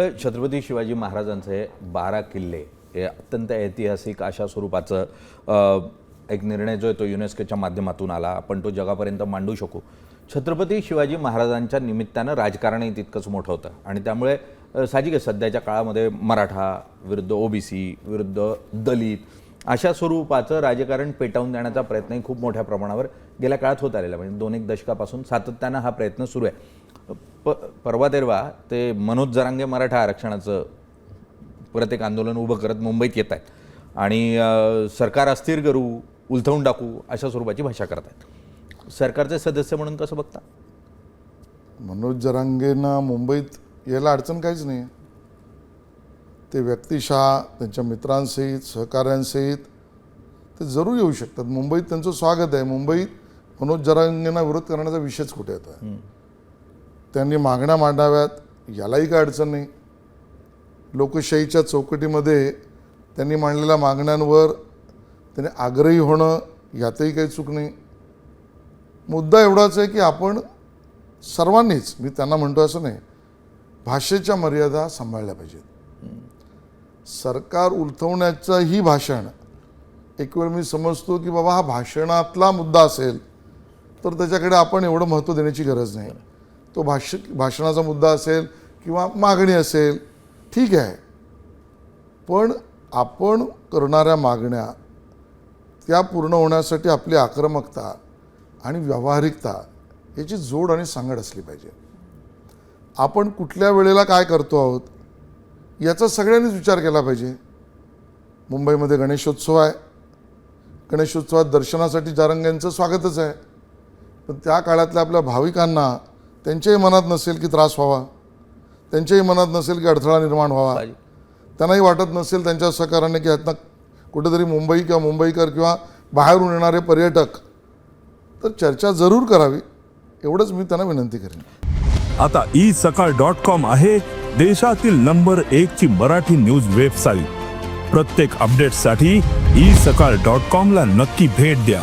छत्रपती शिवाजी महाराजांचे बारा किल्ले हे अत्यंत ऐतिहासिक अशा स्वरूपाचं एक निर्णय जो आहे तो युनेस्कोच्या माध्यमातून आला. आपण तो जगापर्यंत मांडू शकू. छत्रपती शिवाजी महाराजांच्या निमित्तानं राजकारणही तितकंच मोठं होतं. आणि त्यामुळे अ, साहजिक आहे सध्याच्या काळामध्ये मराठा विरुद्ध ओबीसी विरुद्ध दलित अशा स्वरूपाचं राजकारण पेटावून देण्याचा प्रयत्नही खूप मोठ्या प्रमाणावर गेल्या काळात होत आलेला म्हणजे दोन एक दशकापासून सातत्यानं हा प्रयत्न सुरू आहे. प परवा तेरवा ते मनोज जरांगे मराठा आरक्षणाचं परत एक आंदोलन उभं करत मुंबईत येत आहेत. आणि सरकार अस्थिर करू उलथवून टाकू अशा स्वरूपाची भाषा करत आहेत सरकारचे सदस्य म्हणून कसं बघता? मनोज जरांगेंना मुंबईत यायला अडचण काहीच नाही ते व्यक्तिशः त्यांच्या मित्रांसहित सहकाऱ्यांसहित ते जरूर येऊ शकतात. मुंबईत त्यांचं स्वागत आहे. मुंबईत मनोज जरांगेंना विरोध करण्याचा विषयच कुठे येतो त्यांनी मागण्या मांडाव्यात यालाही काय अडचण नाही. लोकशाहीच्या चौकटीमध्ये त्यांनी मांडलेल्या मागण्यांवर त्यांनी आग्रही होणं यातही काही चूक नाही. मुद्दा एवढाच आहे की आपण सर्वांनीच मी त्यांना म्हणतो असं नाही भाषेच्या मर्यादा सांभाळल्या पाहिजेत. सरकार उलथवण्याचंही भाषण. एक वेळ मी समजतो की बाबा हा भाषणातला मुद्दा असेल तर त्याच्याकडे आपण एवढं महत्त्व देण्याची गरज नाही. तो भाष्य भाषणाचा मुद्दा असेल किंवा मागणी असेल ठीक आहे. पण आपण करणाऱ्या मागण्या त्या पूर्ण होण्यासाठी आपली आक्रमकता आणि व्यावहारिकता याची जोड आणि सांगड असली पाहिजे. आपण कुठल्या वेळेला काय करतो आहोत याचा सगळ्यांनीच विचार केला पाहिजे. मुंबईमध्ये गणेशोत्सव आहे. गणेशोत्सवात दर्शनासाठी जारंग्यांचं स्वागतच आहे. पण त्या काळातल्या आपल्या भाविकांना त्यांच्याही मनात नसेल की त्रास व्हावा. त्यांच्याही मनात नसेल की अडथळा निर्माण व्हावा. त्यांनाही वाटत नसेल त्यांच्या सहकार्याने की ह्यातनं कुठेतरी मुंबई किंवा मुंबईकर किंवा बाहेरून येणारे पर्यटक. तर चर्चा जरूर करावी. एवढंच मी त्यांना विनंती करेन. आता ई सकाळ डॉट कॉम आहे देशातील नंबर एक ची मराठी न्यूज वेबसाईट प्रत्येक अपडेटसाठी ई सकाळ डॉट कॉम ला नक्की भेट द्या.